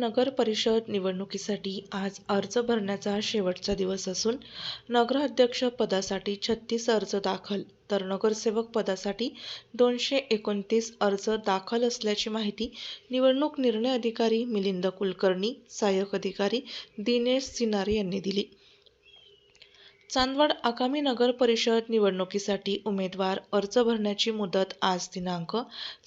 नगर परिषद निवडणुकीसाठी आज अर्ज भरण्याचा शेवटचा दिवस असून नगराध्यक्ष पदासाठी छत्तीस अर्ज दाखल. तर नगरसेवक पदासाठी दोनशे एकोणतीस अर्ज दाखल असल्याची माहिती निवडणूक निर्णय अधिकारी मिलिंद कुलकर्णी सहाय्यक अधिकारी दिनेश सिनारे यांनी दिली. चांदवड आगामी नगर परिषद निवडणुकीसाठी उमेदवार अर्ज भरण्याची मुदत आज दिनांक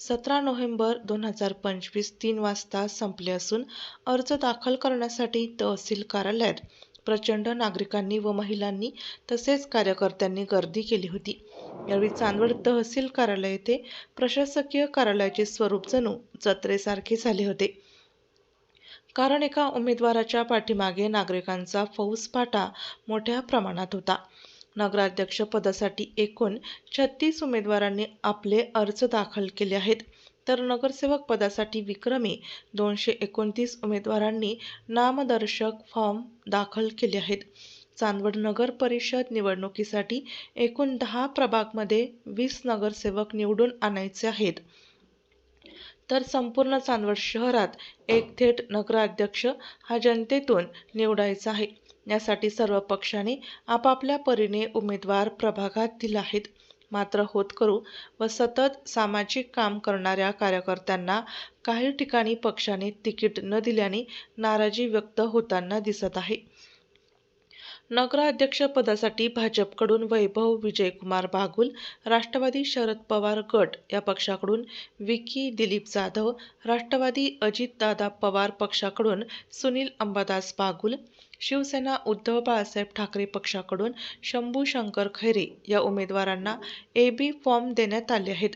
सतरा नोव्हेंबर दोन हजार पंचवीस तीन वाजता संपले असून अर्ज दाखल करण्यासाठी तहसील कार्यालयात प्रचंड नागरिकांनी व महिलांनी तसेच कार्यकर्त्यांनी गर्दी केली होती. यावेळी चांदवड तहसील कार्यालय येथे प्रशासकीय कार्यालयाचे स्वरूप जणू जत्रेसारखे झाले होते. कारण एका उमेदवाराच्या पाठीमागे नागरिकांचा फौजफाटा मोठ्या प्रमाणात होता. नगराध्यक्ष पदासाठी एकूण छत्तीस उमेदवारांनी आपले अर्ज दाखल केले आहेत. तर नगरसेवक पदासाठी विक्रमी दोनशे एकोणतीस उमेदवारांनी नामदर्शक फॉर्म दाखल केले आहेत. चांदवड नगर परिषद निवडणुकीसाठी एकूण दहा प्रभागमध्ये वीस नगरसेवक निवडून आणायचे आहेत. तर संपूर्ण चांदवड शहरात एक थेट नगराध्यक्ष हा जनतेतून निवडायचा आहे. यासाठी सर्व पक्षांनी आपापल्या परीने उमेदवार प्रभागात दिला आहेत. मात्र होतकरू व सतत सामाजिक काम करणाऱ्या कार्यकर्त्यांना काही ठिकाणी पक्षाने तिकीट न दिल्याने नाराजी व्यक्त होताना दिसत आहे. नगराध्यक्षपदासाठी भाजपकडून वैभव विजयकुमार बागुल राष्ट्रवादी शरद पवार गट या पक्षाकडून विकी दिलीप जाधव राष्ट्रवादी अजितदादा पवार पक्षाकडून सुनील अंबादास बागुल शिवसेना उद्धव बाळासाहेब ठाकरे पक्षाकडून शंभू शंकर खैरे या उमेदवारांना ए बी फॉर्म देण्यात आले आहेत.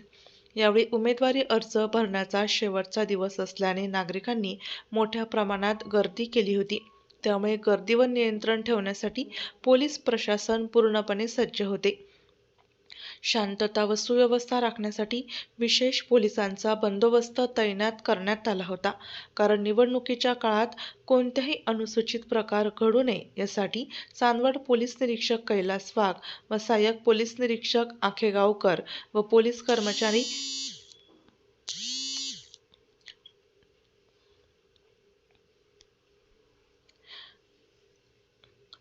यावेळी उमेदवारी अर्ज भरण्याचा शेवटचा दिवस असल्याने नागरिकांनी मोठ्या प्रमाणात गर्दी केली होती. त्यामुळे गर्दीवर नियंत्रण ठेवण्यासाठी पोलीस प्रशासन पूर्णपणे सज्ज होते. शांतता व सुव्यवस्था राखण्यासाठी विशेष पोलिसांचा बंदोबस्त तैनात करण्यात आला होता. कारण निवडणुकीच्या काळात कोणत्याही अनुसूचित प्रकार घडू नये यासाठी चांदवड पोलीस निरीक्षक कैलास वाघ व सहाय्यक पोलीस निरीक्षक आखेगावकर व पोलीस कर्मचारी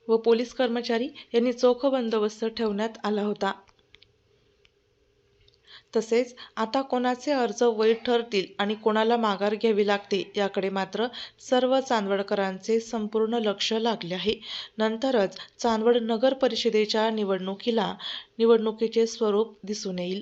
व पोलीस कर्मचारी यांनी चोख बंदोबस्त ठेवण्यात आला होता. तसेच आता कोणाचे अर्ज वैध ठरतील आणि कोणाला माघार घ्यावी लागते याकडे मात्र सर्व चांदवडकरांचे संपूर्ण लक्ष लागले आहे. नंतरच चांदवड नगर परिषदेच्या निवडणुकीला निवडणुकीचे स्वरूप दिसून येईल.